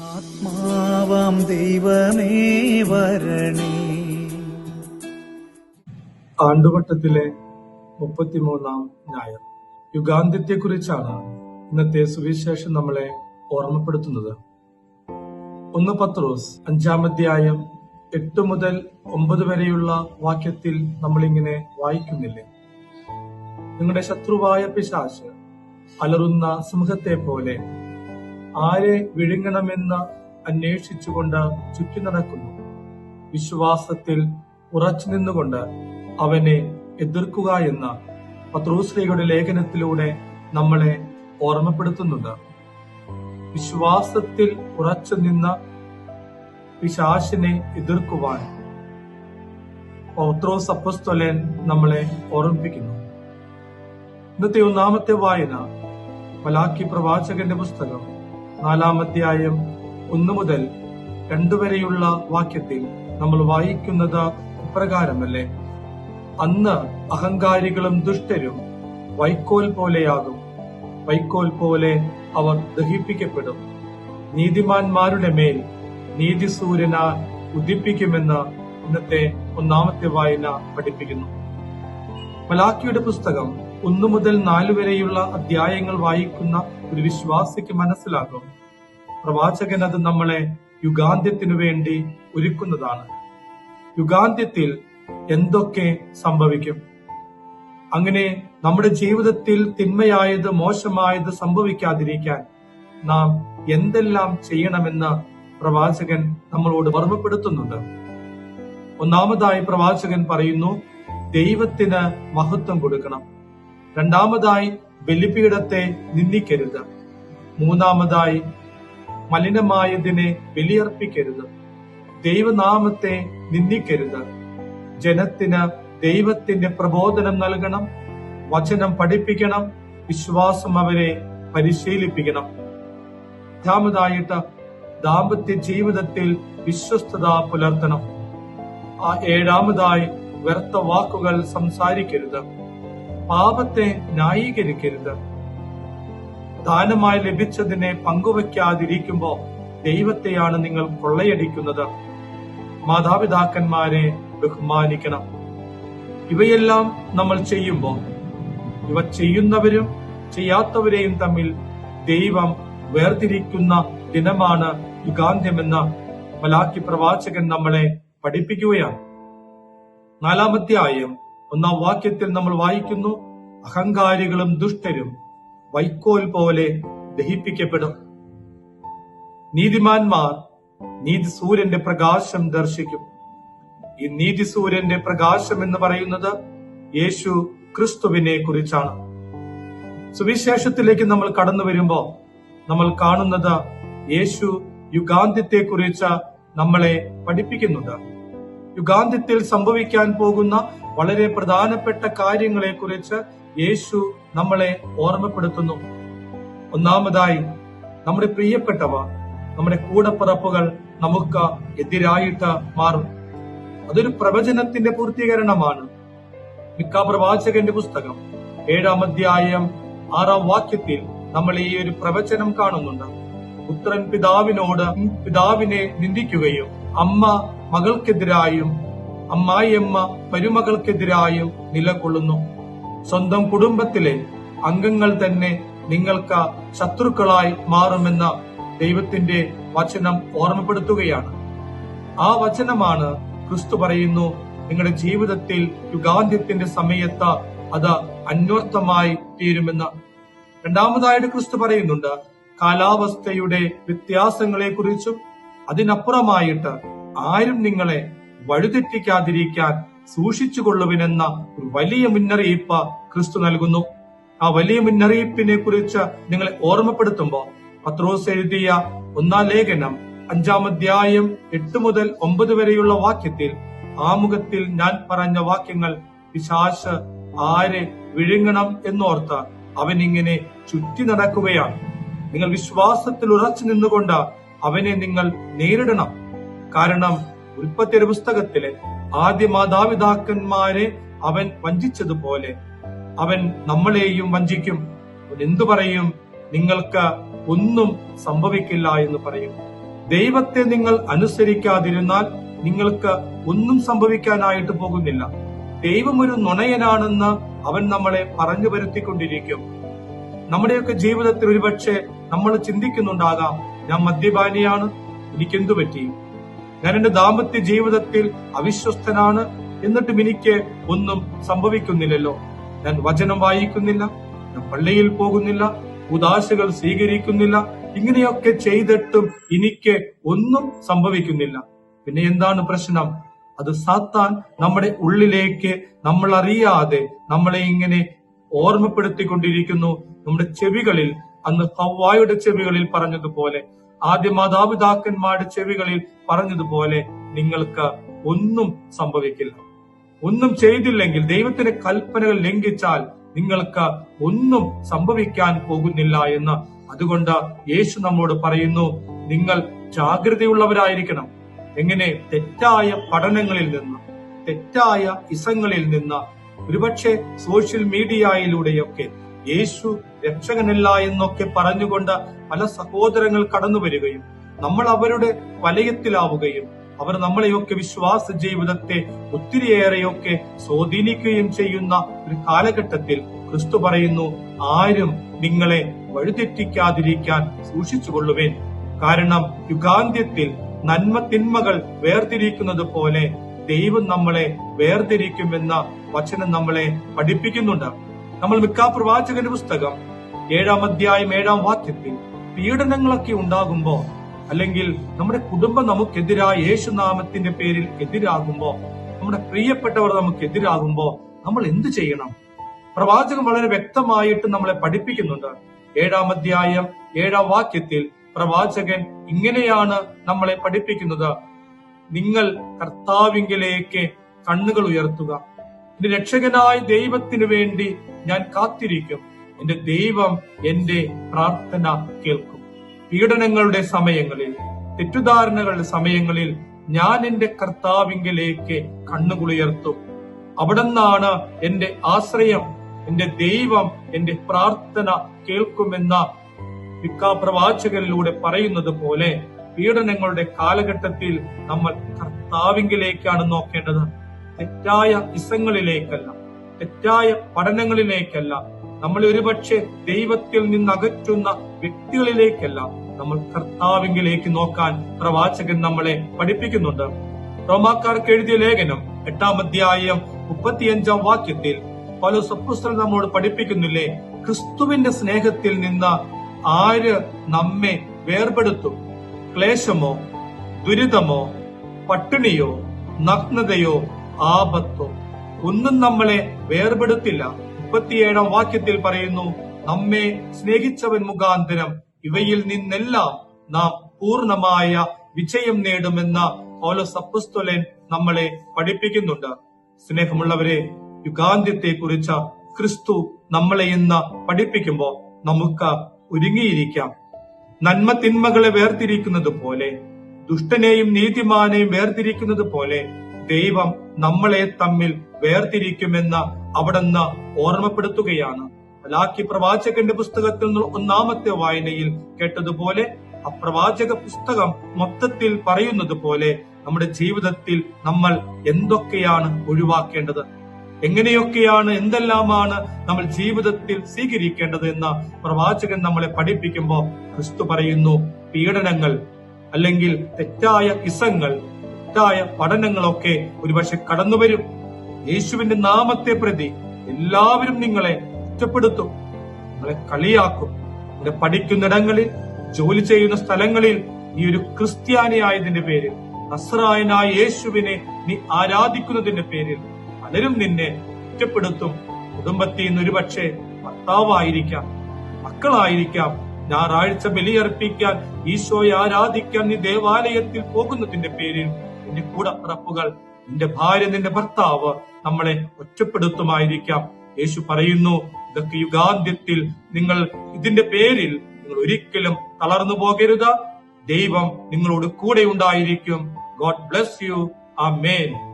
ആത്മാവാം ദൈവമേ വരണേ. ആണ്ടുവട്ടത്തിലെ മുപ്പത്തിമൂന്നാം ഞായർ. യുഗാന്ത്യത്തെക്കുറിച്ചാണ് ഇന്നത്തെ സുവിശേഷം നമ്മളെ ഓർമ്മപ്പെടുത്തുന്നത്. ഒന്ന് പത്രോസ് അഞ്ചാമധ്യായം എട്ട് മുതൽ ഒമ്പത് വരെയുള്ള വാക്യത്തിൽ നമ്മളിങ്ങനെ വായിക്കുന്നില്ലേ? നിങ്ങളുടെ ശത്രുവായ പിശാശ് അലറുന്ന സിംഹത്തെ പോലെ ആരെ വിഴുങ്ങണമെന്ന് അന്വേഷിച്ചുകൊണ്ട് ചുറ്റി നടക്കുന്നു. വിശ്വാസത്തിൽ ഉറച്ചു നിന്നുകൊണ്ട് അവനെ എതിർക്കുക എന്ന പത്രൂശ്രീയുടെ ലേഖനത്തിലൂടെ നമ്മളെ ഓർമ്മപ്പെടുത്തുന്നുണ്ട്. വിശ്വാസത്തിൽ ഉറച്ചു നിന്ന പിശാശിനെ എതിർക്കുവാൻ പൗത്രോസ് അപ്പസ്തോലൻ നമ്മളെ ഓർമ്മിപ്പിക്കുന്നു. ഇന്നത്തെ ഒന്നാമത്തെ വായന മലാക്കി പ്രവാചകന്റെ പുസ്തകം നാലാമധ്യായം ഒന്നു മുതൽ രണ്ടുവരെയുള്ള വാക്യത്തിൽ നമ്മൾ വായിക്കുന്നത് ഇപ്രകാരമല്ലേ അന്ന് അഹങ്കാരികളും ദുഷ്ടരും വൈക്കോൽ പോലെയാകും. വൈക്കോൽ പോലെ അവർ ദഹിപ്പിക്കപ്പെടും. നീതിമാന്മാരുടെ മേൽ നീതിസൂര്യന ഉദിപ്പിക്കുമെന്ന് ഇന്നത്തെ ഒന്നാമത്തെ വായന പഠിപ്പിക്കുന്നു. മലാക്കിയുടെ പുസ്തകം ഒന്നു മുതൽ നാലു വരെയുള്ള അധ്യായങ്ങൾ വായിക്കുന്ന ഒരു വിശ്വാസിക്ക് മനസ്സിലാകും. പ്രവാചകൻ അത് നമ്മളെ യുഗാന്ത്യത്തിനു വേണ്ടി ഒരുക്കുന്നതാണ്. യുഗാന്ത്യത്തിൽ എന്തൊക്കെ സംഭവിക്കും? അങ്ങനെ നമ്മുടെ ജീവിതത്തിൽ തിന്മയായത് മോശമായത് സംഭവിക്കാതിരിക്കാൻ നാം എന്തെല്ലാം ചെയ്യണമെന്ന് പ്രവാചകൻ നമ്മളോട് ഓർമ്മപ്പെടുത്തുന്നുണ്ട്. ഒന്നാമതായി പ്രവാചകൻ പറയുന്നു ദൈവത്തിന് മഹത്വം കൊടുക്കണം. രണ്ടാമതായി ബലിപീഠത്തെ നിന്ദിക്കരുത്. മൂന്നാമതായി മലിനമായതിനെ ബലിയർപ്പിക്കരുത്. ദൈവനാമത്തെ നിന്ദിക്കരുത്. ജനത്തിന് ദൈവത്തിന്റെ പ്രബോധനം നൽകണം. വചനം പഠിപ്പിക്കണം. വിശ്വാസം അവരെ പരിശീലിപ്പിക്കണം. രണ്ടാമതായിട്ട് ദാമ്പത്യ ജീവിതത്തിൽ വിശ്വസ്തത പുലർത്തണം. ആ ഏഴാമതായി വ്യർത്ഥ വാക്കുകൾ സംസാരിക്കരുത്. പാപത്തെ ന്യായീകരിക്കരുത്. ദാനമായി ലഭിച്ചതിനെ പങ്കുവയ്ക്കാതിരിക്കുമ്പോ ദൈവത്തെയാണ് നിങ്ങൾ കൊള്ളയടിക്കുന്നത്. മാതാപിതാക്കന്മാരെ ബഹുമാനിക്കണം. ഇവയെല്ലാം നമ്മൾ ചെയ്യുമ്പോൾ ഇവ ചെയ്യുന്നവരും ചെയ്യാത്തവരെയും തമ്മിൽ ദൈവം വേർതിരിക്കുന്ന ദിനമാണ് യുഗാന്ത്യമെന്ന് മലാക്കി പ്രവാചകൻ നമ്മളെ പഠിപ്പിക്കുകയാണ്. നാലാമത്തെ നാലാമധ്യായം ഒന്നാം വാക്യത്തിൽ നമ്മൾ വായിക്കുന്നു അഹങ്കാരികളും ദുഷ്ടരും വൈക്കോൽ പോലെ ദഹിപ്പിക്കപ്പെടും. നീതിമാന്മാർ നീതി സൂര്യന്റെ പ്രകാശം ദർശിക്കും. ഈ നീതി സൂര്യന്റെ പ്രകാശം എന്ന് പറയുന്നത് യേശു ക്രിസ്തുവിനെ കുറിച്ചാണ്. സുവിശേഷത്തിലേക്ക് നമ്മൾ കടന്നു വരുമ്പോ നമ്മൾ കാണുന്നത് യേശു യുഗാന്ത്യത്തെ കുറിച്ച് നമ്മളെ പഠിപ്പിക്കുന്നുണ്ട്. യുഗാന്ത്യത്തിൽ സംഭവിക്കാൻ പോകുന്ന വളരെ പ്രധാനപ്പെട്ട കാര്യങ്ങളെ കുറിച്ച് യേശു നമ്മളെ ഓർമ്മപ്പെടുത്തുന്നു. ഒന്നാമതായി നമ്മുടെ പ്രിയപ്പെട്ടവ നമ്മുടെ കൂടപ്പിറപ്പുകൾ നമുക്ക് എതിരായിട്ട് മാറും. അതൊരു പ്രവചനത്തിന്റെ പൂർത്തീകരണമാണ്. മിക്ക പ്രവാചകന്റെ പുസ്തകം ഏഴാം അധ്യായം ആറാം വാക്യത്തിൽ നമ്മൾ ഈ ഒരു പ്രവചനം കാണുന്നുണ്ട്. പുത്രൻ പിതാവിനോട് പിതാവിനെ നിന്ദിക്കുകയും അമ്മ മകൾക്കെതിരായും അമ്മായിയമ്മ മരുമകൾക്കെതിരായും നിലകൊള്ളുന്നു. സ്വന്തം കുടുംബത്തിലെ അംഗങ്ങൾ തന്നെ നിങ്ങൾക്ക് ശത്രുക്കളായി മാറുമെന്ന ദൈവത്തിന്റെ വചനം ഓർമ്മപ്പെടുത്തുകയാണ്. ആ വചനമാണ് ക്രിസ്തു പറയുന്നു നിങ്ങളുടെ ജീവിതത്തിൽ യുഗാന്ത്യത്തിന്റെ സമയത്ത് അത് അന്വർത്ഥമായി തീരുമെന്ന്. രണ്ടാമതായിട്ട് ക്രിസ്തു പറയുന്നുണ്ട് കാലാവസ്ഥയുടെ വ്യത്യാസങ്ങളെ കുറിച്ചും അതിനപ്പുറമായിട്ട് ആരും നിങ്ങളെ വഴിതെറ്റിക്കാതിരിക്കാൻ സൂക്ഷിച്ചുകൊള്ളുവിനെന്ന ഒരു വലിയ മുന്നറിയിപ്പ് ക്രിസ്തു നൽകുന്നു. ആ വലിയ മുന്നറിയിപ്പിനെ കുറിച്ച് നിങ്ങളെ ഓർമ്മപ്പെടുത്തുമ്പോൾ പത്രോസ് എഴുതിയ ഒന്നാം ലേഖനം അഞ്ചാം അധ്യായം എട്ട് മുതൽ ഒമ്പത് വരെയുള്ള വാക്യത്തിൽ ആമുഖത്തിൽ ഞാൻ പറഞ്ഞ വാക്യങ്ങൾ പിശാശ് ആരെ വിഴുങ്ങണം എന്നോർത്ത് അവൻ ഇങ്ങനെ ചുറ്റി നടക്കുകയാണ്. നിങ്ങൾ വിശ്വാസത്തിൽ ഉറച്ചു നിന്നുകൊണ്ട് അവനെ നിങ്ങൾ നേരിടണം. കാരണം ഉൽപ്പത്തിയുടെ പുസ്തകത്തിലെ ആദ്യ മാതാപിതാക്കന്മാരെ അവൻ വഞ്ചിച്ചതുപോലെ അവൻ നമ്മളെയും വഞ്ചിക്കും. എന്തു പറയും? നിങ്ങൾക്ക് ഒന്നും സംഭവിക്കില്ല എന്ന് പറയും. ദൈവത്തെ നിങ്ങൾ അനുസരിക്കാതിരുന്നാൽ നിങ്ങൾക്ക് ഒന്നും സംഭവിക്കാനായിട്ട് പോകുന്നില്ല. ദൈവം ഒരു നുണയനാണെന്ന് അവൻ നമ്മളെ പറഞ്ഞു വരുത്തിക്കൊണ്ടിരിക്കും. നമ്മുടെയൊക്കെ ജീവിതത്തിൽ ഒരുപക്ഷെ നമ്മൾ ചിന്തിക്കുന്നുണ്ടാകാം ഞാൻ മദ്യപാനിയാണ് എനിക്കെന്തു പറ്റി? ഞാൻ എന്റെ ദാമ്പത്യ ജീവിതത്തിൽ അവിശ്വസ്തനാണ് എന്നിട്ടും എനിക്ക് ഒന്നും സംഭവിക്കുന്നില്ലല്ലോ. ഞാൻ വചനം വായിക്കുന്നില്ല ഞാൻ പള്ളിയിൽ പോകുന്നില്ല ഉദാശകൾ സ്വീകരിക്കുന്നില്ല ഇങ്ങനെയൊക്കെ ചെയ്തിട്ടും എനിക്ക് ഒന്നും സംഭവിക്കുന്നില്ല. പിന്നെ എന്താണ് പ്രശ്നം? അത് സാത്താൻ നമ്മുടെ ഉള്ളിലേക്ക് നമ്മൾ അറിയാതെ നമ്മളെ ഇങ്ങനെ ഓർമ്മപ്പെടുത്തിക്കൊണ്ടിരിക്കുന്നു. നമ്മുടെ ചെവികളിൽ അന്ന് ഹവായുടെ ചെവികളിൽ പറഞ്ഞതുപോലെ ആദ്യ മാതാപിതാക്കന്മാരുടെ ചെവികളിൽ പറഞ്ഞതുപോലെ നിങ്ങൾക്ക് ഒന്നും സംഭവിക്കില്ല. ഒന്നും ചെയ്തില്ലെങ്കിൽ ദൈവത്തിന്റെ കൽപ്പനകൾ ലംഘിച്ചാൽ നിങ്ങൾക്ക് ഒന്നും സംഭവിക്കാൻ പോകുന്നില്ല എന്ന്. അതുകൊണ്ട് യേശു നമ്മോട് പറയുന്നു നിങ്ങൾ ജാഗ്രതയുള്ളവരായിരിക്കണം. എങ്ങനെ? തെറ്റായ പഠനങ്ങളിൽ നിന്ന് തെറ്റായ ഇസങ്ങളിൽ നിന്ന്. ഒരുപക്ഷെ സോഷ്യൽ മീഡിയയിലൂടെയൊക്കെ യേശു രക്ഷകനല്ല എന്നൊക്കെ പറഞ്ഞുകൊണ്ട് പല സഹോദരങ്ങൾ കടന്നു വരികയും നമ്മൾ അവരുടെ വലയത്തിലാവുകയും അവർ നമ്മളെയൊക്കെ വിശ്വാസ ജീവിതത്തെ ഒത്തിരിയേറെയൊക്കെ സ്വാധീനിക്കുകയും ചെയ്യുന്ന ഒരു കാലഘട്ടത്തിൽ ക്രിസ്തു പറയുന്നു ആരും നിങ്ങളെ വഴിതെറ്റിക്കാതിരിക്കാൻ സൂക്ഷിച്ചുകൊള്ളുവേൻ. കാരണം യുഗാന്ത്യത്തിൽ നന്മ തിന്മകൾ വേർതിരിക്കുന്നത് പോലെ ദൈവം നമ്മളെ വേർതിരിക്കുമെന്ന വചനം നമ്മളെ പഠിപ്പിക്കുന്നുണ്ട്. നമ്മൾ മിക്ക പ്രവാചകന്റെ പുസ്തകം ഏഴാം അധ്യായം ഏഴാം വാക്യത്തിൽ പീഡനങ്ങളൊക്കെ ഉണ്ടാകുമ്പോ അല്ലെങ്കിൽ നമ്മുടെ കുടുംബം നമുക്കെതിരായ യേശുനാമത്തിന്റെ പേരിൽ എതിരാകുമ്പോ നമ്മുടെ പ്രിയപ്പെട്ടവർ നമുക്ക് എതിരാകുമ്പോ നമ്മൾ എന്ത് ചെയ്യണം? പ്രവാചകൻ വളരെ വ്യക്തമായിട്ട് നമ്മളെ പഠിപ്പിക്കുന്നുണ്ട്. ഏഴാം അധ്യായം ഏഴാം വാക്യത്തിൽ പ്രവാചകൻ ഇങ്ങനെയാണ് നമ്മളെ പഠിപ്പിക്കുന്നത്. നിങ്ങൾ കർത്താവിങ്കിലേക്ക് കണ്ണുകൾ ഉയർത്തുക. രക്ഷകനായ ദൈവത്തിനു വേണ്ടി ഞാൻ കാത്തിരിക്കും. എന്റെ ദൈവം എന്റെ പ്രാർത്ഥന കേൾക്കും. പീഡനങ്ങളുടെ സമയങ്ങളിൽ തെറ്റുധാരണകളുടെ സമയങ്ങളിൽ ഞാൻ എന്റെ കർത്താവിങ്കിലേക്ക് അവിടെ അവിടുന്നാണ് എന്റെ ആശ്രയം എന്റെ ദൈവം എന്റെ പ്രാർത്ഥന കേൾക്കുമെന്ന വിക്കാപ്രവാചകരിലൂടെ പറയുന്നത് പോലെ പീഡനങ്ങളുടെ കാലഘട്ടത്തിൽ നമ്മൾ കർത്താവിങ്കിലേക്കാണ് നോക്കേണ്ടത്. തെറ്റായ ഇസങ്ങളിലേക്കല്ല തെറ്റായ പഠനങ്ങളിലേക്കല്ല നമ്മൾ ഒരുപക്ഷെ ദൈവത്തിൽ നിന്ന് അകറ്റുന്ന വ്യക്തികളിലേക്കല്ല നമ്മൾ കർത്താവിങ്കിലേക്ക് നോക്കാൻ പ്രവാചകൻ നമ്മളെ പഠിപ്പിക്കുന്നുണ്ട്. റോമാക്കാർക്ക് എഴുതിയ ലേഖനം എട്ടാം അധ്യായം മുപ്പത്തിയഞ്ചാം വാക്യത്തിൽ പല സപ്പുസ്തകം നമ്മോട് പഠിപ്പിക്കുന്നില്ലേ? ക്രിസ്തുവിന്റെ സ്നേഹത്തിൽ നിന്ന് ആര് നമ്മെ വേർപെടുത്തും? ക്ലേശമോ ദുരിതമോ പട്ടിണിയോ നഗ്നതയോ ആപത്തോ ഒന്നും നമ്മളെ വേർപെടുത്തില്ല. മുപ്പത്തിയേഴാം വാക്യത്തിൽ പറയുന്നു നമ്മെ സ്നേഹിച്ചവൻ മുഖാന്തരം ഇവയിൽ നിന്നെല്ലാം നാം പൂർണമായ വിജയം നേടുമെന്ന പൗലോസ് അപ്പസ്തോലൻ നമ്മളെ പഠിപ്പിക്കുന്നുണ്ട്. സ്നേഹമുള്ളവരെ യുഗാന്ത്യത്തെ കുറിച്ച ക്രിസ്തു നമ്മളെ ഇന്ന് പഠിപ്പിക്കുമ്പോൾ നമുക്ക് ഒരുങ്ങിയിരിക്കാം. നന്മ തിന്മകളെ വേർതിരിക്കുന്നത് പോലെ ദുഷ്ടനെയും നീതിമാനെയും വേർതിരിക്കുന്നത് പോലെ ദൈവം നമ്മളെ തമ്മിൽ വേർതിരിക്കുമെന്ന് അവിടുന്ന് ഓർമ്മപ്പെടുത്തുകയാണ്. മലാക്കി പ്രവാചകന്റെ പുസ്തകത്തിൽ നിന്ന് ഒന്നാമത്തെ വായനയിൽ കേട്ടതുപോലെ ആ പ്രവാചക പുസ്തകം മൊത്തത്തിൽ പറയുന്നത് പോലെ നമ്മുടെ ജീവിതത്തിൽ നമ്മൾ എന്തൊക്കെയാണ് ഒഴിവാക്കേണ്ടത്? എങ്ങനെയൊക്കെയാണ് എന്തെല്ലാമാണ് നമ്മൾ ജീവിതത്തിൽ സ്വീകരിക്കേണ്ടത് എന്ന് പ്രവാചകൻ നമ്മളെ പഠിപ്പിക്കുമ്പോൾ ക്രിസ്തു പറയുന്നു പീഡനങ്ങൾ അല്ലെങ്കിൽ തെറ്റായ ഇസങ്ങൾ തെറ്റായ പഠനങ്ങളൊക്കെ ഒരുപക്ഷെ കടന്നു വരും യേശുവിന്റെ നാമത്തെ പ്രതി എല്ലാവരും നിങ്ങളെ കുറ്റപ്പെടുത്തും നിങ്ങളെ കളിയാക്കും. നിങ്ങളെ പഠിക്കുന്നിടങ്ങളിൽ ജോലി ചെയ്യുന്ന സ്ഥലങ്ങളിൽ നീ ഒരു ക്രിസ്ത്യാനിയായതിന്റെ പേരിൽ നസ്രായനായ യേശുവിനെ നീ ആരാധിക്കുന്നതിന്റെ പേരിൽ പലരും നിന്നെ കുറ്റപ്പെടുത്തും കുടുംബത്തിൽ നിന്ന് ഒരുപക്ഷെ ഭർത്താവായിരിക്കാം മക്കളായിരിക്കാം. ഞായറാഴ്ച ബലിയർപ്പിക്കാൻ ഈശോയെ ആരാധിക്കാൻ നീ ദേവാലയത്തിൽ പോകുന്നതിന്റെ പേരിൽ നിന്റെ കൂടപ്പിറപ്പുകൾ നിന്റെ ഭാര്യ നിന്റെ ഭർത്താവ് നമ്മളെ ഒറ്റപ്പെടുത്തുമായിരിക്കാം. യേശു പറയുന്നു ഇതൊക്കെ യുഗാന്ത്യത്തിൽ നിങ്ങൾ ഇതിന്റെ പേരിൽ നിങ്ങൾ ഒരിക്കലും തളർന്നു പോകരുത്. ദൈവം നിങ്ങളോട് കൂടെ ഉണ്ടായിരിക്കും. God bless you. ആ മേൻ